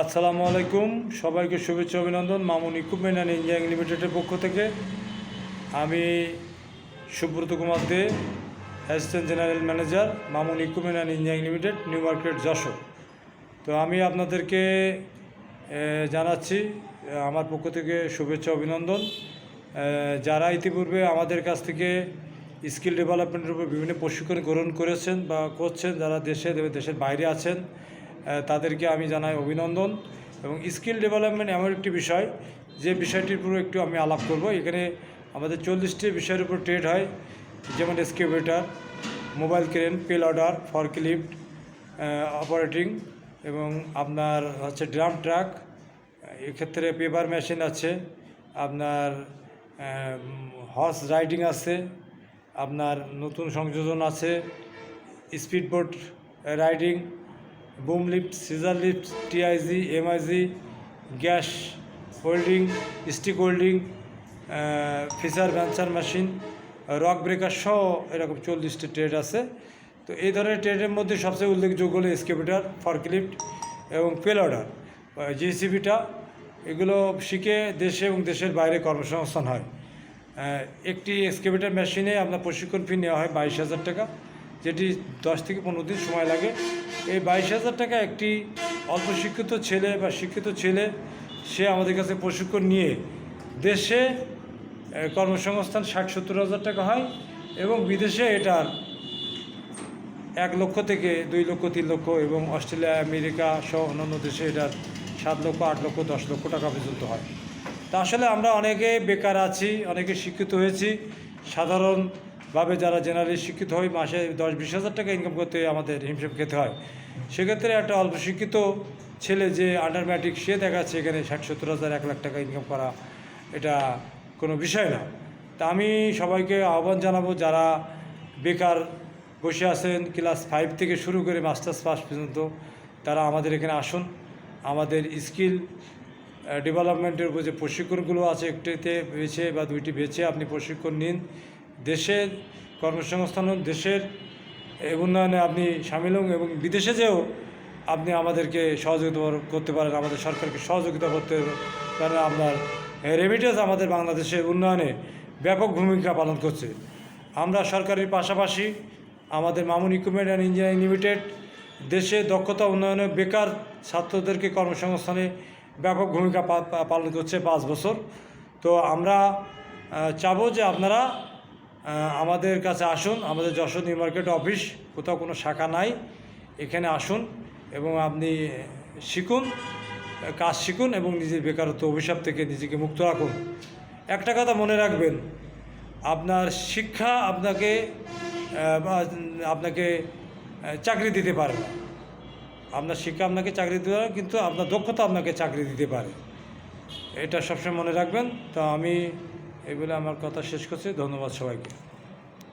আসসালামু আলাইকুম। সবাইকে শুভেচ্ছা, অভিনন্দন। মামুন ইকুইপমেন্ট অ্যান্ড ইঞ্জিনিয়ারিং লিমিটেডের পক্ষ থেকে আমি Subrata Kumar Dey assistant general manager Mamun equipment and engineering limited new market Jessore. তো আমি আপনাদেরকে জানাচ্ছি আমার পক্ষ থেকে শুভেচ্ছা, অভিনন্দন। যারা ইতিপূর্বে আমাদের কাছ থেকে স্কিল ডেভেলপমেন্টের উপর বিভিন্ন প্রশিক্ষণ গ্রহণ করেছেন বা করছেন, যারা দেশে, দেশের বাইরে আছেন তাদেরকে আমি জানাই অভিনন্দন এবং স্কিল ডেভেলপমেন্ট এমন একটি বিষয় যে বিষয়টির উপর একটু আমি আলাপ করব। এখানে আমাদের চল্লিশটি বিষয়ের উপর ট্রেড হয়, যেমন excavator mobile crane pay loader forklift operating এবং আপনার হচ্ছে ড্রাম ট্রাক এক্ষেত্রে পেপার মেশিন আছে, আপনার হর্স রাইডিং আছে, আপনার নতুন সংযোজন আছে speed boat riding boom lift, scissor lift, TIG, MIG, gas holding, stick holding feature ভ্যান্সার মেশিন, রক ব্রেকার সহ এরকম চল্লিশটি ট্রেড আছে। তো এই ধরনের ট্রেডের মধ্যে সবচেয়ে উল্লেখযোগ্য হলো এসকেপিটার ফরক্লিফট এবং পেল অর্ডার। জিসিবিটা, এগুলো শিখে দেশে এবং দেশের বাইরে কর্মসংস্থান হয়। একটি এক্সকেভেটার মেশিনে আপনার প্রশিক্ষণ ফি নেওয়া হয় বাইশ হাজার টাকা। যেটি দশ থেকে পনেরো দিন সময় লাগে। এই বাইশ হাজার টাকা একটি অল্প শিক্ষিত ছেলে বা শিক্ষিত ছেলে, সে আমাদের কাছে প্রশিক্ষণ নিয়ে দেশে কর্মসংস্থান ষাট সত্তর হাজার টাকা হয় এবং বিদেশে এটার এক লক্ষ থেকে দুই লক্ষ, তিন লক্ষ এবং অস্ট্রেলিয়া, আমেরিকা সহ অন্যান্য দেশে এটার সাত লক্ষ, আট লক্ষ, দশ লক্ষ টাকা পর্যন্ত হয়। তা আসলে আমরা অনেকে বেকার আছি, অনেকে শিক্ষিত হয়েছি। সাধারণভাবে যারা জেনারেলি শিক্ষিত হয়, মাসে দশ বিশ হাজার টাকা ইনকাম করতে আমাদের হিমশিম খেতে হয়। সেক্ষেত্রে একটা অল্প শিক্ষিত ছেলে যে আন্ডার ম্যাট্রিক সে দেখাচ্ছে এখানে ষাট সত্তর হাজার, এক লাখ টাকা ইনকাম করা এটা কোনো বিষয় না। তা আমি সবাইকে আহ্বান জানাব, যারা বেকার বসে আছেন ক্লাস ফাইভ থেকে শুরু করে মাস্টার্স পাস পর্যন্ত, তারা আমাদের এখানে আসুন। আমাদের স্কিল ডেভেলপমেন্টের উপর যে প্রশিক্ষণগুলো আছে, একটিতে বেছে বা দুইটি বেছে আপনি প্রশিক্ষণ নিন। দেশের কর্মসংস্থান হোক, দেশের উন্নয়নে আপনি সামিল হন এবং বিদেশে যেও আপনি আমাদেরকে সহযোগিতা করতে পারেন আমাদের সরকারকে সহযোগিতা করতে পারেন। আপনার রেমিটেন্স আমাদের বাংলাদেশের উন্নয়নে ব্যাপক ভূমিকা পালন করছে। আমরা সরকারের পাশাপাশি আমাদের Mamun equipment and engineering limited দেশে দক্ষতা উন্নয়নে বেকার ছাত্রদেরকে কর্মসংস্থানে ব্যাপক ভূমিকা পালন করছে পাঁচ বছর। তো আমরা চাবো যে আপনারা আমাদের কাছে আসুন, আমাদের যশোর নিউ মার্কেট অফিস, কোথাও কোনো শাখা নাই, এখানে আসুন এবং আপনি শিখুন, কাজ শিখুন এবং নিজের বেকারত্ব অভিশাপ থেকে নিজেকে মুক্ত রাখুন। একটা কথা মনে রাখবেন, আপনার শিক্ষা আপনাকে আপনাকে চাকরি দিতে পারে না। আপনার শিক্ষা আপনাকে চাকরি দিতে পারে, কিন্তু আপনার দক্ষতা আপনাকে চাকরি দিতে পারে। এটা সবসময় মনে রাখবেন। তো আমি এই বলে আমার কথা শেষ করছি। ধন্যবাদ সবাইকে।